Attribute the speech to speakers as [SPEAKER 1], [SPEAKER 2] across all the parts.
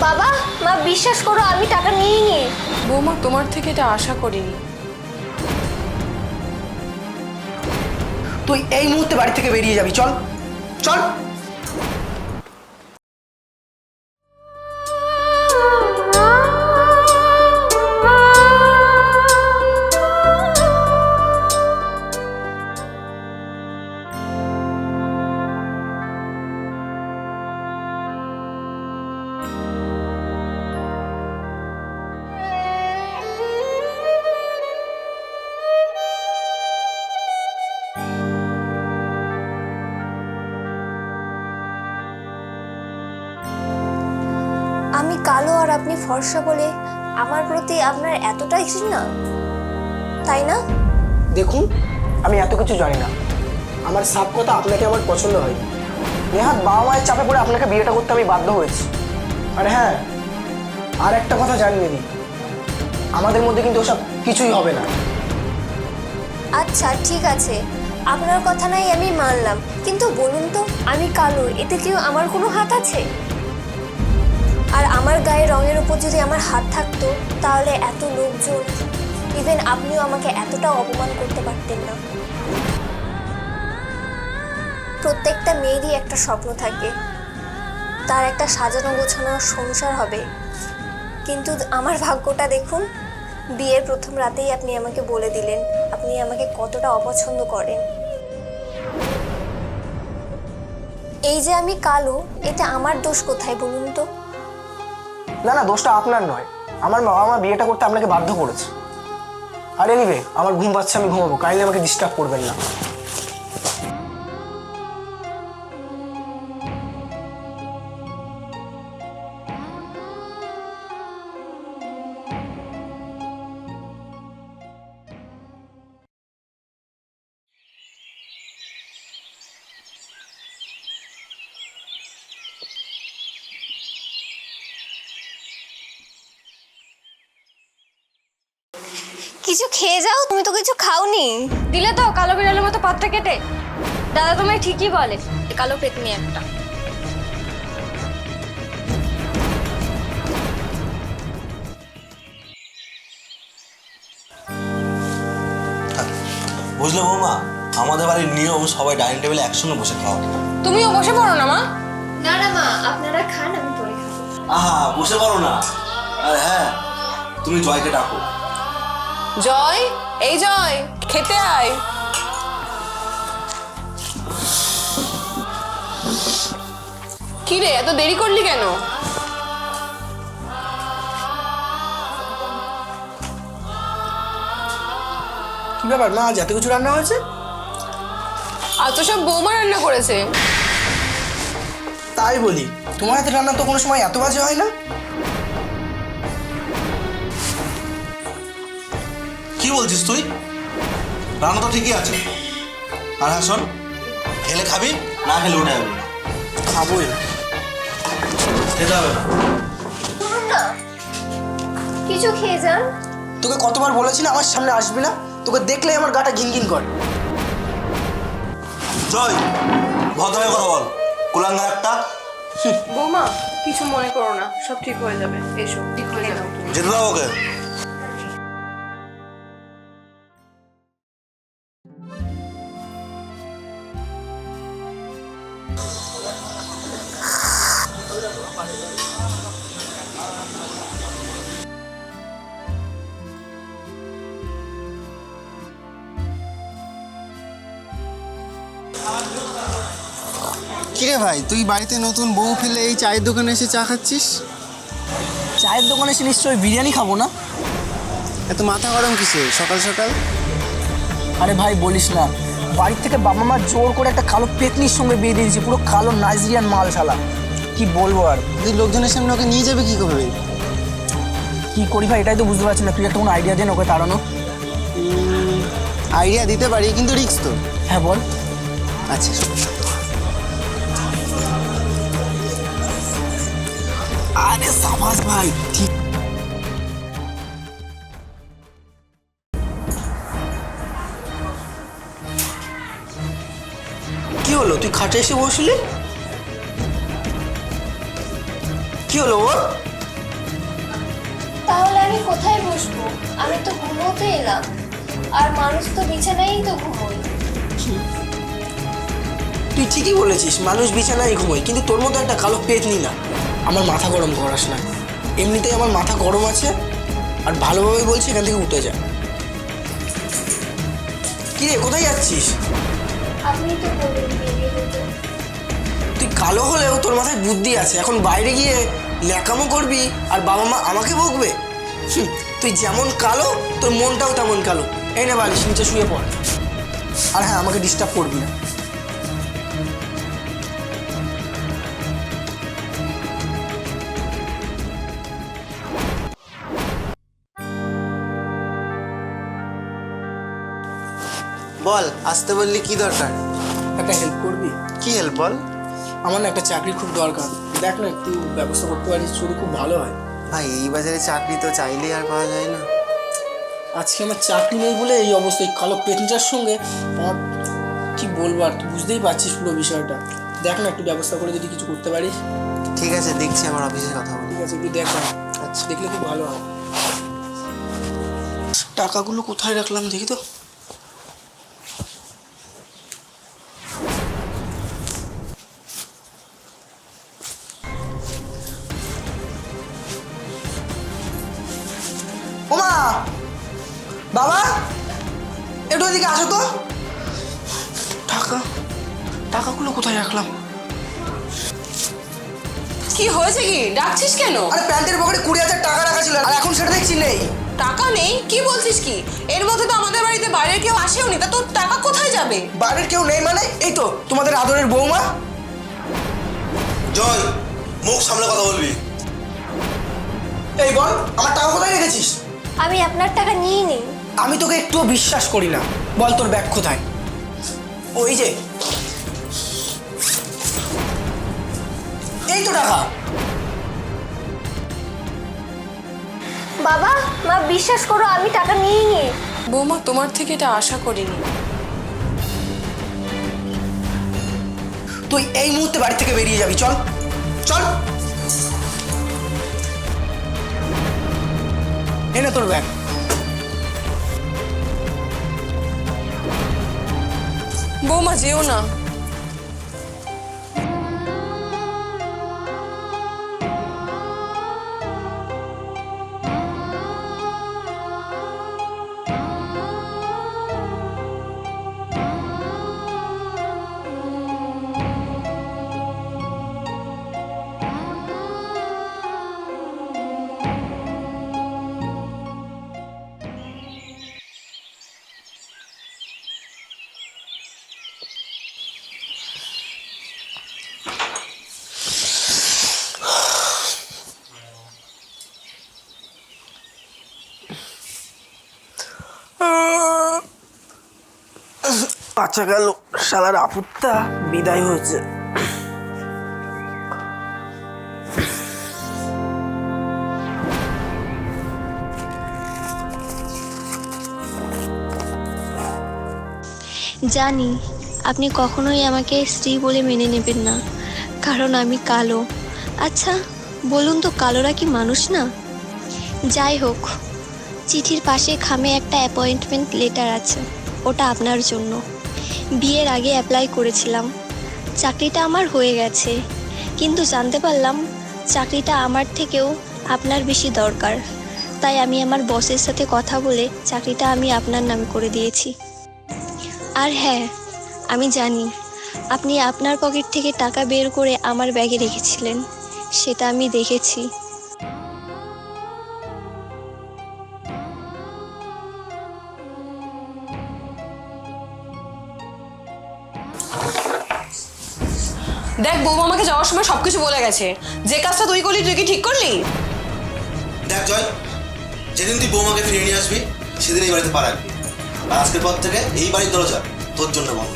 [SPEAKER 1] বাবা মা বিশ্বাস করো আমি টাকা নিয়ে নিইনি
[SPEAKER 2] বৌমা তোমার থেকে এটা আশা করিনি
[SPEAKER 3] তুই এই মুহূর্তে বাড়ি থেকে বেরিয়ে যাবি চল চল।
[SPEAKER 1] আমি কালো আর আপনি ফর্সা বলে আমার প্রতি আপনার এতটাই ঘৃণা? তাই না?
[SPEAKER 3] দেখুন আমি এত কিছু জানি না। আমার সাপ কথা আপনাকে আমার পছন্দ হয়। নেহাত বাবা মায়ের চাপে পড়ে আপনাকে বিয়েটা করতে আমি বাধ্য হয়েছি। আর হ্যাঁ আর একটা কথা জানিয়ে দিই আমাদের মধ্যে কিন্তু ওসব কিছুই হবে না।
[SPEAKER 1] আচ্ছা ঠিক আছে। আপনার কথা নাই আমি মানলাম। কিন্তু বলুন তো আমি কালো এতে কেউ আমার কোনো হাত আছে? আর আমার গায়ে রঙের উপর যদি আমার হাত থাকতো, তাহলে এত লোকজন ইভেন আপনিও আমাকে এতটা অপমান করতে পারতেন না। প্রত্যেকটা মেয়েরই একটা স্বপ্ন থাকে। তার একটা সাজানো গোছানো সংসার হবে। কিন্তু আমার ভাগ্যটা দেখুন, বিয়ের প্রথম রাতেই আপনি আমাকে বলে দিলেন, আপনি আমাকে কতটা অপছন্দ করেন। এই যে আমি কালো, এটা আমার দোষ কোথায় বলুন তো?
[SPEAKER 3] না না, দোষটা আপনার নয়। আমার বাবা মা বিয়েটা করতে আপনাকে বাধ্য করেছে। আর এনিবে আমার ঘুম পাচ্ছে, আমি ঘুমাবো। কাইন্ডলি আমাকে ডিস্টার্ব করবেন না।
[SPEAKER 1] কিছু খেয়ে যাও তুমি তো কিছু খাওনি।
[SPEAKER 4] দিলে তো কালো বিড়ালের মতো পাতটা কেটে। দাদা তোমায় ঠিকই বলে কালো পেতনি একটা।
[SPEAKER 5] বুঝলে বৌমা আমাদের বাড়ির নিয়ম সবাই ডাইনিং টেবিলে একসঙ্গে বসে খাওয়া।
[SPEAKER 2] তুমিও বসে পড়ো না মা?
[SPEAKER 1] না না মা আপনারা খান আমি পরে খাব।
[SPEAKER 5] আহা বসে পারো না। আর হ্যাঁ তুমি জয়কে ডাকো।
[SPEAKER 2] জয় এই জয় খেতে আয়। কি রে এত দেরি করলি কেন?
[SPEAKER 3] কি ব্যাপার মা আজ এত কিছু রান্না হয়েছে?
[SPEAKER 2] আর তো সব বৌমা রান্না করেছে।
[SPEAKER 3] তাই বলি তোমার হাতে রান্না তো কোনো সময় এত বাজে হয় না?
[SPEAKER 5] কি বলছিস তুই? রান্না তো ঠিকই আছে। আর হ্যাঁ শোন খেলে খাবি? না খেলে উঠে যাবি
[SPEAKER 3] খাবোই।
[SPEAKER 5] খেতে হবে না।
[SPEAKER 1] কিছু খেয়ে যান।
[SPEAKER 3] তোকে কতবার বলেছি না আমার সামনে আসবি না? তোকে দেখলে আমার গাটা ঘিনঘিন করে।
[SPEAKER 5] জয় ভদ্র হয়ে কথা বল। কুলাঙ্গার একটা?
[SPEAKER 2] বৌমা কিছু মনে করো না সব ঠিক হয়ে যাবে। এসো ঠিক হয়ে যাবে।
[SPEAKER 5] যেতে দাও ওকে।
[SPEAKER 6] কিরে ভাই তুই বাড়িতে নতুন বউ ফেলে এই চায়ের দোকানে এসে চা খাচ্ছিস?
[SPEAKER 3] চায়ের দোকানে এসে নিশ্চয়ই বিরিয়ানি খাব না?
[SPEAKER 6] এত মাথা গরম কিসে সকাল সকাল?
[SPEAKER 3] আরে ভাই বলিস না। বাড়ির থেকে বাবা মা জোর করে একটা কালো পেতনির সঙ্গে বিয়ে দিয়েছি পুরো কালো নাইজেরিয়ান মাল শালা কি বলব আর?
[SPEAKER 6] তুই লোকজনের সামনে ওকে নিয়ে যাবে কি করবে?
[SPEAKER 3] কি করি ভাই এটাই তো বুঝতে পারছি না। তুই একটা কোনো আইডিয়া দেন ওকে তাড়ানো।
[SPEAKER 6] আইডিয়া দিতে পারি কিন্তু রিক্স তো।
[SPEAKER 3] হ্যাঁ বল।
[SPEAKER 6] আচ্ছা
[SPEAKER 3] আরে ভাই ঠিক কি হলো? তুই খাটে এসে বসলি? কি হলো ওর
[SPEAKER 1] তাহলে আমি কোথায় বসবো? আমি তো ঘুমোতে এলাম। আর মানুষ তো বিছানায়ই তো ঘুমোই
[SPEAKER 3] তুই ঠিকই বলেছিস মানুষ বিছানায় ঘুমোয় কিন্তু তোর মতো একটা কালো পেতনি না। আমার মাথা গরম করাস না। এমনিতেই আমার মাথা গরম আছে আর ভালোভাবে বলছি এখান থেকে উঠে যা। কি রে কোথায় যাচ্ছিস? তুই কালো হলেও তোর মাথায় বুদ্ধি আছে। এখন বাইরে গিয়ে ন্যাকামো করবি আর বাবা মা আমাকে বকবে? তুই যেমন কালো তোর মনটাও তেমন কালো। এই না বালিশ নিচে শুয়ে পড়। আর হ্যাঁ আমাকে ডিস্টার্ব করবি না।
[SPEAKER 6] বল আসতে বললি কি দরকার?
[SPEAKER 3] একটা হেল্প করবি?
[SPEAKER 6] কি হেল্প বল?
[SPEAKER 3] আমার না একটা চাকরির খুব দরকার। দেখ না একটু ব্যবস্থা করতে পারিস শুধু খুব ভালো হয়।
[SPEAKER 6] ভাই এই বাজারে চাকরি তো চাইলেই আর পাওয়া যায় না।
[SPEAKER 3] আজকে আমার চাকরি নেই বলে এই অবস্থায় কালো পেটনটার সঙ্গে আমার কি বলব আর তুই বুঝতেই পারছিস পুরো বিষয়টা। দেখ না একটু ব্যবস্থা করে যদি কিছু করতে পারিস।
[SPEAKER 6] ঠিক আছে দেখছি আমার অফিসে কথা বলি।
[SPEAKER 3] ঠিক আছে একটু দেখ না। আচ্ছা। দেখলে খুব ভালো হয়। টাকাগুলো কোথায় রাখলাম দেখি তো? টাকা? টাকাগুলো কোথায় রাখলাম?
[SPEAKER 2] কি হয়েছে কি? ডাকছিস কেন?
[SPEAKER 3] আরে প্যান্টের পকেটে কুড়ি হাজার টাকা রাখা ছিল আর এখন সেটা দেখছি নেই।
[SPEAKER 2] টাকা নেই? কি বলছিস কি? এর মধ্যে তো আমাদের বাড়িতে বাইরের কেউ আসেও নি তা তোর টাকা কোথায় যাবে?
[SPEAKER 3] বাইরের কেউ নেই মানে? এই তো তোমাদের আদরের বৌমা।
[SPEAKER 5] জয় মুখ সামলে কথা বলবি।
[SPEAKER 3] এই বল আমার টাকা কোথায় রেখেছিস?
[SPEAKER 1] আমি আপনার টাকা নিয়ে নিই
[SPEAKER 3] আমি তোকে একটুও বিশ্বাস করি না। বল তোর ব্যাগ কোথায়? ওই যে। এই তো টাকা।
[SPEAKER 1] বাবা মা বিশ্বাস করো আমি টাকা নিয়ে
[SPEAKER 2] বৌমা তোমার থেকে এটা আশা করিনি।
[SPEAKER 3] তুই এই মুহূর্তে বাড়ি থেকে বেরিয়ে যাবি চল। চল। এনে তোর ব্যাগ।
[SPEAKER 2] বৌমা যেও না
[SPEAKER 3] আচ্ছা গেল, শালার আপুত্তা বিদায় হয়েছে।
[SPEAKER 1] জানি, আপনি কখনোই আমাকে স্ত্রী বলে মেনে নেবেন না, কারণ আমি কালো। আচ্ছা বলুন তো কালোরা কি মানুষ না? যাই হোক, চিঠির পাশে খামে একটা অ্যাপয়েন্টমেন্ট লেটার আছে, ওটা আপনার জন্য। বিয়ের আগে অ্যাপ্লাই করেছিলাম। চাকরিটা আমার হয়ে গেছে। কিন্তু জানতে পারলাম, চাকরিটা আমার থেকেও আপনার বেশি দরকার। তাই আমি আমার বসের সাথে কথা বলে চাকরিটা আমি আপনার নামে করে দিয়েছি। আর হ্যাঁ আমি জানি, আপনি আপনার পকেট থেকে টাকা বের করে আমার ব্যাগে রেখেছিলেন। সেটা আমি দেখেছি।
[SPEAKER 2] দেখ বৌমা আমাকে যাওয়ার সময় সবকিছু বলে গেছে। যে কাজটা তুই করলি তুই কি ঠিক করলি?
[SPEAKER 5] দেখ জয় যেদিন তুই বৌমাকে ফিরিয়ে নিয়ে আসবি সেদিন এই বাড়িতে পা রাখবি। আর আজকের পর থেকে এই বাড়ির দরজা তোর জন্য বন্ধ।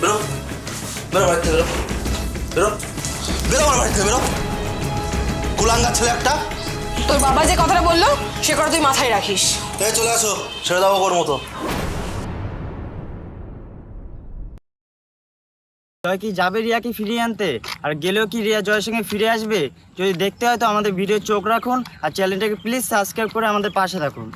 [SPEAKER 5] বেরো বেরো বাড়ি থেকে বেরো। বেরো বেরো আমার বাড়ি থেকে বেরো। কুলাঙ্গার ছেলে একটা।
[SPEAKER 2] তোর বাবা যে কথাটা বলল সে কথা তুই মাথায় রাখিস।
[SPEAKER 5] চলে আসো ছেড়ে দাও ওর মতো।
[SPEAKER 7] জয় কি যাবে রিয়াকে ফিরিয়ে আনতে? আর গেলেও কি রিয়া জয়ের সঙ্গে ফিরে আসবে? যদি দেখতে হয় তো আমাদের ভিডিও চোখ রাখুন আর চ্যানেলটাকে প্লিজ সাবস্ক্রাইব করে আমাদের পাশে থাকুন।